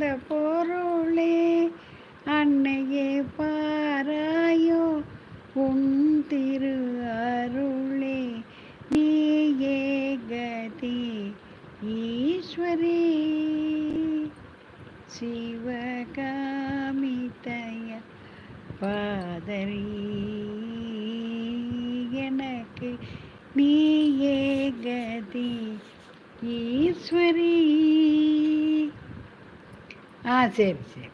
அந்த பொருளே அன்னையே பாராயோ. உன் திரு அருளே நீயே கதி ஈஸ்வரே. சிவகாமிதய பாதரி எனக்கு நீயே கதி ஈஸ்வரீ. ஆ சரி சரி.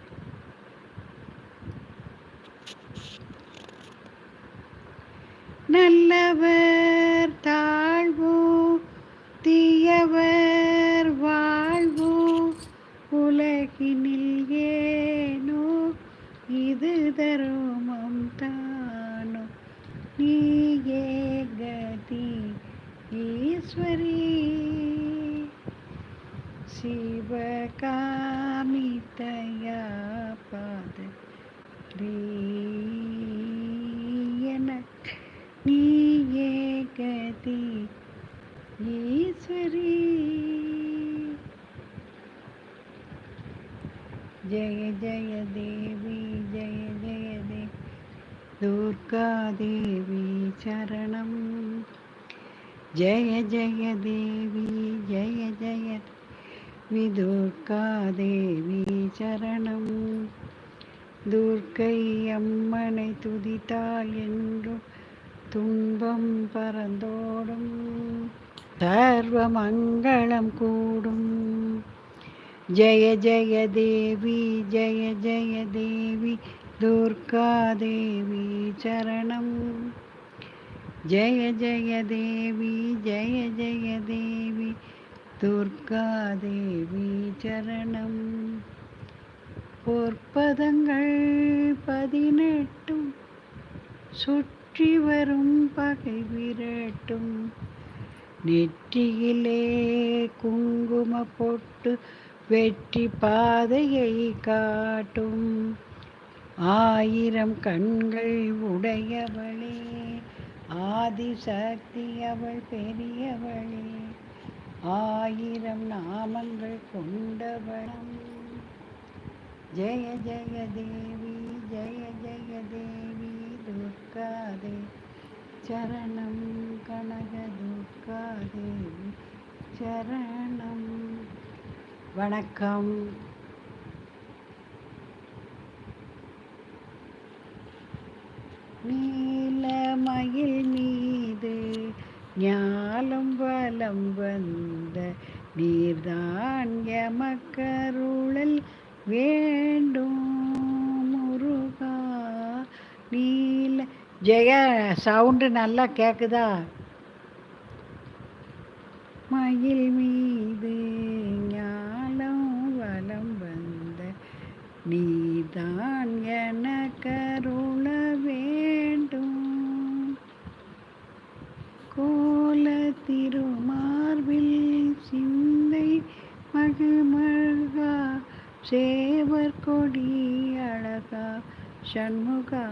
நல்லவர் தாழ்வோ தீயவர் வாழ்வோ உலகினில் ஏனோ இது தருமம் தானோ. நீயே கதி ஈஸ்வரி சிவகா பாத எனக்கு நீயே கதி ஈஸ்வரி ஜய ஜய தேவி ஜய ஜய தேவி துர்கா தேவி சரணம் ஜய ஜய தேவி ஜய ஜய விதுர்கா தேவி சரணம் துர்க்கை அம்மனை துதித்தால் என்றும் துன்பம் பறந்தோடும் சர்வ மங்களம் கூடும். ஜய ஜய தேவி ஜய ஜய தேவி துர்கா தேவி சரணம் ஜய ஜய தேவி ஜய ஜய தேவி துர்கா தேவி சரணம் பொற்பதங்கள் பதினெட்டும் சுற்றி வரும் பகை விரட்டும். நெற்றியிலே குங்கும பொட்டு வெற்றி பாதையை காட்டும். ஆயிரம் கண்கள் உடையவளே ஆதிசக்தி அவள் பெரியவளே. ஆயிரம் நாமங்கள் கொண்டவளம். ஜெய ஜெய தேவி ஜெய ஜெய தேவி துர்கா சரணம் கனக துர்கா சரணம். வணக்கம். நீலமயில் மீது ஞாலம் வலம் வந்த நீர்தான் எமக்கருளல் வேண்டும். முருகா நீல. ஜெய சவுண்டு நல்லா கேட்குதா மயில் மீ மகிழ்மழகா சேவர் கொடி அழகா சண்முகா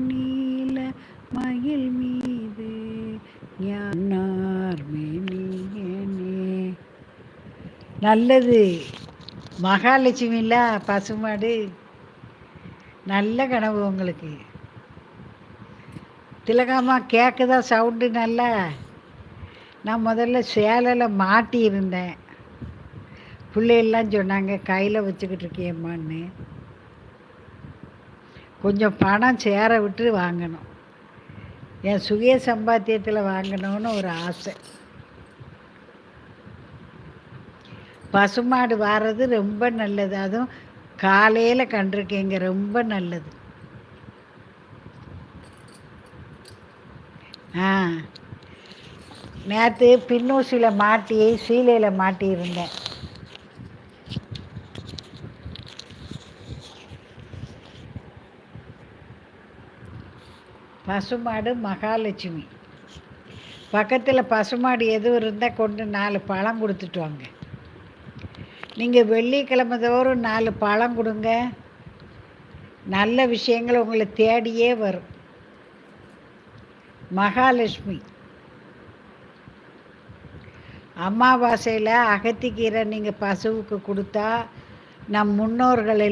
நீல மயில் மீது ஞானார் மேனியனே. நல்லது. மகாலட்சுமில பசுமாடு. நல்ல கனவு உங்களுக்கு. திலகாமா கேட்குதா சவுண்டு நல்லா. நான் முதல்ல சேலையில் மாட்டியிருந்தேன். பிள்ளையெல்லாம் சொன்னாங்க கையில் வச்சுக்கிட்டு இருக்கியம்மான்னு. கொஞ்சம் பணம் சேர விட்டு வாங்கணும். என் சுய சம்பாத்தியத்தில் வாங்கணும்னு ஒரு ஆசை. பசுமாடு வாரது ரொம்ப நல்லது. அதுவும் காலையில் கண்டிருக்கேங்க ரொம்ப நல்லது. ஆ. நேற்று பின்னூசியில் மாட்டி சீலையில் மாட்டியிருந்தேன். பசுமாடு மகாலட்சுமி. பக்கத்தில் பசுமாடு எதுவும் இருந்தால் கொண்டு நாலு பழம் கொடுத்துட்டு வாங்க. நீங்கள் வெள்ளிக்கிழமை தோறும் நாலு பழம் கொடுங்க. நல்ல விஷயங்கள் உங்களை தேடியே வரும். மகாலட்சுமி. அமாவாசையில் அகத்திக்கீரை நீங்கள் பசுவுக்கு கொடுத்தா நம் முன்னோர்கள்